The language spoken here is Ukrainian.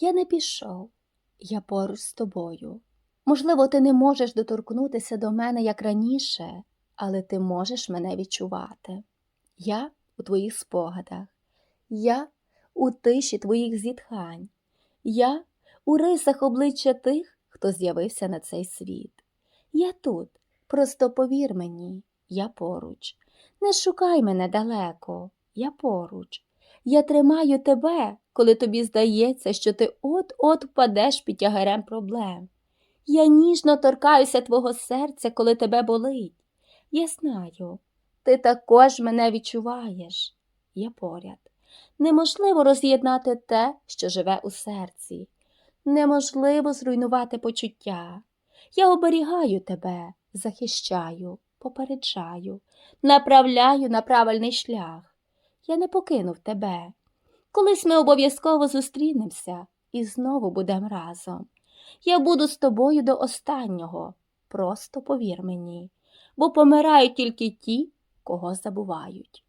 Я не пішов, я поруч з тобою. Можливо, ти не можеш доторкнутися до мене, як раніше, але ти можеш мене відчувати. Я у твоїх спогадах, я у тиші твоїх зітхань, я у рисах обличчя тих, хто з'явився на цей світ. Я тут, просто повір мені, я поруч. Не шукай мене далеко, я поруч. Я тримаю тебе, коли тобі здається, що ти от-от впадеш під тягарем проблем. Я ніжно торкаюся твого серця, коли тебе болить. Я знаю, ти також мене відчуваєш. Я поряд. Неможливо роз'єднати те, що живе у серці. Неможливо зруйнувати почуття. Я оберігаю тебе, захищаю, попереджаю, направляю на правильний шлях. Я не покинув тебе. Колись ми обов'язково зустрінемося і знову будемо разом. Я буду з тобою до останнього. Просто повір мені, бо помирають тільки ті, кого забувають.